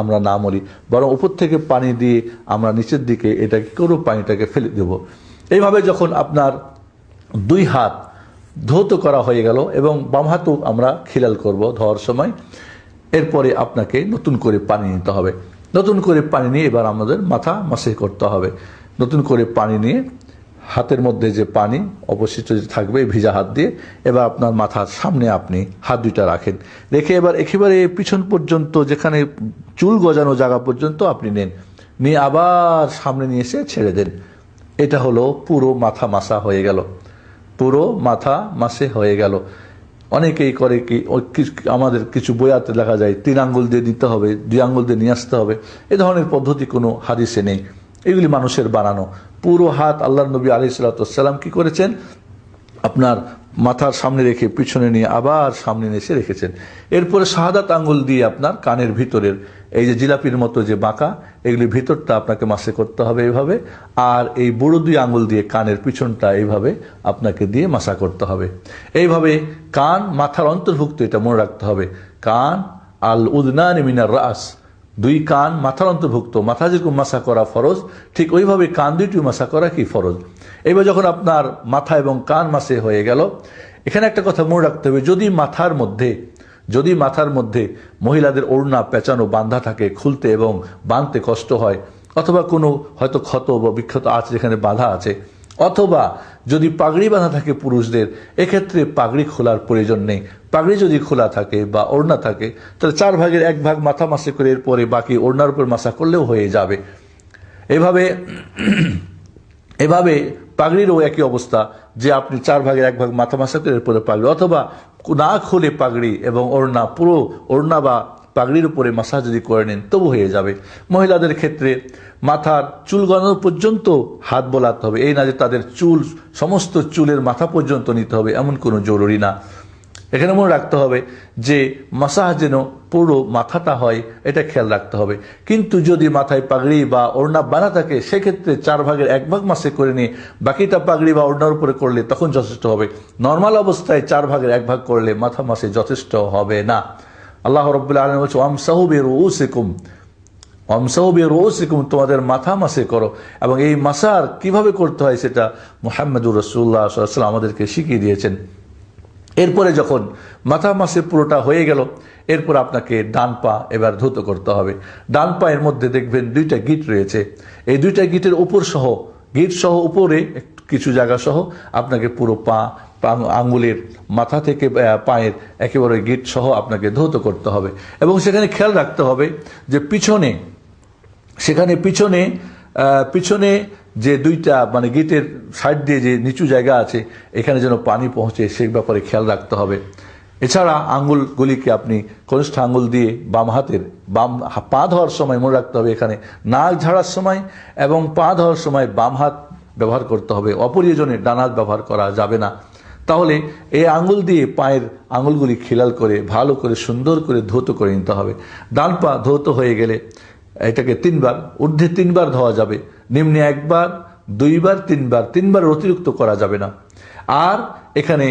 আমরা না মরি, বরং উপর থেকে পানি দিয়ে আমরা নিচের দিকে এটা কি করব পানিটাকে ফেলে দেব। এইভাবে যখন আপনার দুই হাত ধৌত করা হয়ে গেল এবং বাম হাতও আমরা খিলাল করব ধোয়ার সময়, এরপরে আপনাকে নতুন করে পানি নিতে হবে। নতুন করে পানি নিয়ে এবার আমাদের মাথা মাসে করতে হবে। নতুন করে পানি নিয়ে হাতের মধ্যে যে পানি অবশিষ্ট যে থাকবে ভিজা হাত দিয়ে, এবার আপনার মাথার সামনে আপনি হাত দুইটা রাখেন। রেখে এবার একেবারে পিছন পর্যন্ত, যেখানে চুল গজানো জায়গা পর্যন্ত আপনি নেন। নিয়ে আবার সামনে নিয়ে এসে ছেড়ে দেন। এটা হলো পুরো মাথা মাসা হয়ে গেল। পুরো মাথা মাসে হয়ে গেল। অনেকেই করে কি আমাদের কিছু বইয়াতে লেখা যায়, তিন আঙ্গুল দিয়ে নিতে হবে, দুই আঙ্গুল দিয়ে নিয়ে আসতে হবে। এ ধরনের পদ্ধতি কোনো হাদিসে নেই। এগুলি মানুষের বানানো। পুরো হাত আল্লাহ নবী আলি সাল্লাম কি করেছেন? আপনার মাথার সামনে রেখে পিছনে নিয়ে আবার সামনে এসে রেখেছেন। এরপরে শাহাদাত আঙ্গুল দিয়ে আপনার কানের ভিতরের এই যে জিলাপির মতো যে বাঁকা এগুলির ভিতরটা আপনাকে মাসে করতে হবে এইভাবে আর এই বুড়ো দুই আঙ্গুল দিয়ে কানের পিছনটা এইভাবে আপনাকে দিয়ে মাসা করতে হবে। এইভাবে কান মাথার অন্তর্ভুক্ত এটা মনে রাখতে হবে। কান আল উদনান মিনার রাস দুই কান মাথার অন্তর্ভুক্ত, মাথা যেরকম মাসা করা ফরজ, ঠিক ওইভাবে কান দুইটি মাসা করা কি ফরজ? এবার যখন আপনার মাথা এবং কান মাসে হয়ে গেল, এখানে একটা কথা মনে রাখতে হবে, যদি মাথার মধ্যে, যদি মাথার মধ্যে মহিলাদের ওড়না, পেঁচানো বান্ধা থাকে, খুলতে এবং বাঁধতে কষ্ট হয়, অথবা কোনো হয়তো ক্ষত বা বিক্ষত আছে যেখানে বাধা আছে অথবা যদি পাগড়ি বাঁধা থাকে পুরুষদের, এক্ষেত্রে পাগড়ি খোলার প্রয়োজন নেই। পাগড়ি যদি খোলা থাকে বা ওড়না থাকে, তাহলে চার ভাগের এক ভাগ মাথা মাসে করে এরপরে বাকি ওড়নার উপর মাসা করলেও হয়ে যাবে। এভাবে এভাবে পাগড়িরও একই অবস্থা, যে আপনি চার ভাগের এক ভাগ মাথা মাসা করে এরপরে পাগড়ি, অথবা না খুলে পাগড়ি এবং ওড়না, পুরো ওড়না বা পাগড়ির উপরে মাসা যদি করে নেন, তবু হয়ে যাবে। মহিলাদের ক্ষেত্রে মাথার চুল গণানো পর্যন্ত হাত বোলাতে হবে। এই না যে তাদের চুল, সমস্ত চুলের মাথা পর্যন্ত নিতে হবে, এমন কোনো জরুরি না। এখানে মনে রাখতে হবে যে মাসাহ যেন পুরো মাথাটা হয়, এটা খেয়াল রাখতে হবে। কিন্তু যদি মাথায় পাগড়ি বা ওড়না বানা থাকে, সেক্ষেত্রে চার ভাগের এক ভাগ মাসে করে নিয়ে বাকিটা পাগড়ি বা ওড়নার উপরে করলে তখন যথেষ্ট হবে। নর্মাল অবস্থায় চার ভাগের এক ভাগ করলে মাথা মাসে যথেষ্ট হবে না। আল্লাহ রব্বুল্লাহ আলম বলছে ওয়াম সাহুবের রুসিকুম অমসাউবি রোসিকুম তোমাদের মাথা মাসে করো। এবং এই মাসার কীভাবে করতে হয় সেটা মোহাম্মদুর রসুল্লাহ সাল্লাম আমাদেরকে শিখিয়ে দিয়েছেন। এরপরে যখন মাথা মাসে পুরোটা হয়ে গেল, এরপর আপনাকে ডান পা এবার ধুত করতে হবে। ডান পায়ের মধ্যে দেখবেন দুইটা গিট রয়েছে। এই দুইটা গিটের উপর সহ গিট সহ উপরে কিছু জায়গা সহ আপনাকে পুরো পা- আঙ্গুলের মাথা থেকে পায়ের একেবারে গিট সহ আপনাকে ধৌত করতে হবে। এবং সেখানে খেয়াল রাখতে হবে যে পিছনে, সেখানে পিছনে পিছনে যে দুইটা মানে গেটের সাইড দিয়ে যে নিচু জায়গা আছে, এখানে যেন পানি পৌঁছে সে ব্যাপারে খেয়াল রাখতে হবে। এছাড়া আঙ্গুলগুলিকে আপনি কনিষ্ঠ আঙ্গুল দিয়ে বাম হাতের, বাম পা ধোয়ার সময় মনে রাখতে হবে এখানে নাক ঝাড়ার সময় এবং পা ধোয়ার সময় বাম হাত ব্যবহার করতে হবে। অপরিজনে ডান হাত ব্যবহার করা যাবে না। তাহলে এই আঙুল দিয়ে পায়ের আঙুলগুলি খিলাল করে, ভালো করে, সুন্দর করে ধৌত করে নিতে হবে। ডান পা ধৌত হয়ে গেলে এটাকে তিনবার, ঊর্ধ্বে তিনবার ধোয়া যাবে। নিম্নে একবার, দুইবার, তিনবার তিনবার অতিরিক্ত করা যাবে না। আর এখানে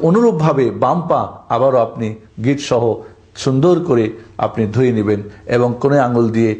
অনুরূপভাবে বাম পা আবারও আপনি গিট সহ সুন্দর করে আপনি ধুয়ে নেবেন এবং কোনো আঙুল দিয়ে